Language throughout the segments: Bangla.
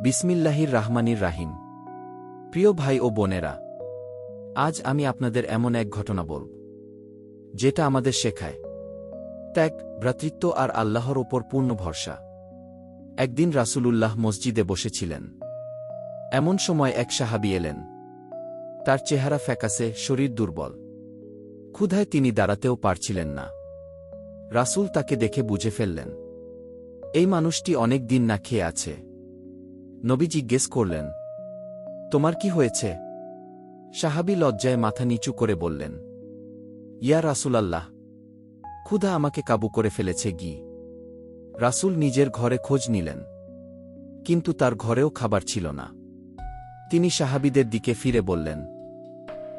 বিসমিল্লাহির রাহমানির রাহিম। প্রিয় ভাই ও বোনেরা, আজ আমি আপনাদের এমন এক ঘটনা বলব, যেটা আমাদের শেখায়। ত্যাগ, ভ্রাতৃত্ব আর আল্লাহর ওপর পূর্ণ ভরসা। একদিন রাসূলুল্লাহ মসজিদে বসেছিলেন। এমন সময় এক সাহাবি এলেন। তার চেহারা ফ্যাকাসে, শরীর দুর্বল। ক্ষুধায় তিনি দাঁড়াতেও পারছিলেন না। রাসূল তাকে দেখে বুঝে ফেললেন, এই মানুষটি অনেক দিন না খেয়ে আছে। নবী জিজ্ঞেস করলেন, তোমার কি হয়েছে? সাহাবি লজ্জায় মাথা নিচু করে বললেন, ইয়া রাসূলাল্লাহ, ক্ষুধা আমাকে কাবু করে ফেলেছে গি। রাসূল নিজের ঘরে খোঁজ নিলেন, কিন্তু তার ঘরেও খাবার ছিল না। তিনি সাহাবিদের দিকে ফিরে বললেন,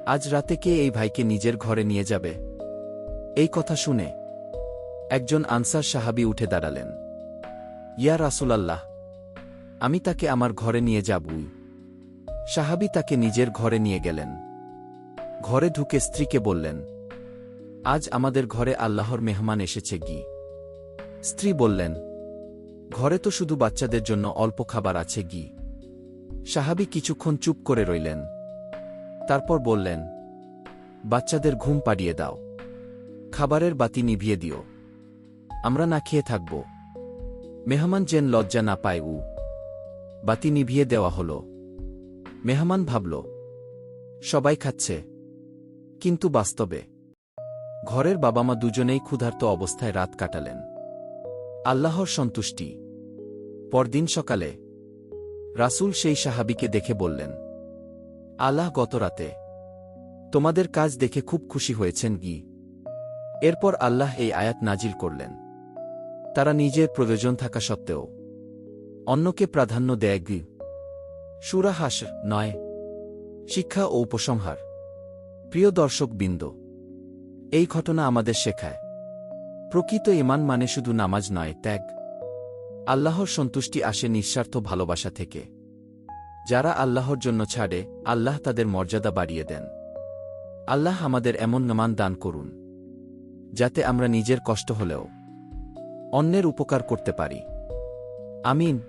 আজ রাতে কে এই ভাইকে নিজের ঘরে নিয়ে যাবে? এই কথা শুনে একজন আনসার সাহাবি উঠে দাঁড়ালেন, ইয়া রাসূলাল্লাহ আমি তাকে আমার ঘরে নিয়ে যাবই। সাহাবি তাকে নিজের ঘরে নিয়ে গেলেন। ঘরে ঢুকে স্ত্রীকে বললেন, আজ আমাদের ঘরে আল্লাহর মেহমান এসেছে গি। স্ত্রী বললেন, ঘরে তো শুধু বাচ্চাদের জন্য অল্প খাবার আছে গি। সাহাবি কিছুক্ষণ চুপ করে রইলেন। তারপর বললেন, বাচ্চাদের ঘুম পাড়িয়ে দাও। খাবারের বাতি নিভিয়ে দিও। আমরা না খেয়ে থাকব। মেহমান যেন লজ্জা না পায় উ। বাতি নিভিয়ে দেওয়া হল। মেহমান ভাবল, সবাই খাচ্ছে। কিন্তু বাস্তবে, ঘরের বাবা মা দুজনেই ক্ষুধার্ত অবস্থায় রাত কাটালেন। আল্লাহর সন্তুষ্টি। পরদিন সকালে, রাসূল সেই সাহাবিকে দেখে বললেন, আল্লাহ গত রাতে তোমাদের কাজ দেখে খুব খুশি হয়েছেন গি এরপর আল্লাহ এই আয়াত নাজিল করলেন। তারা নিজের প্রয়োজন থাকা সত্ত্বেও অন্যকে প্রাধান্য দেয় গি। সুরা হাস নয়। শিক্ষা ও উপসংহার। প্রিয় দর্শক বিন্দ এই ঘটনা আমাদের শেখায়। প্রকৃত ইমান মানে শুধু নামাজ নয়, ত্যাগ। আল্লাহর সন্তুষ্টি আসে নিঃস্বার্থ ভালোবাসা থেকে। যারা আল্লাহর জন্য ছাড়ে, আল্লাহ তাদের মর্যাদা বাড়িয়ে দেন। আল্লাহ আমাদের এমন নমান দান করুন, যাতে আমরা নিজের কষ্ট হলেও অন্যের উপকার করতে পারি। আমিন।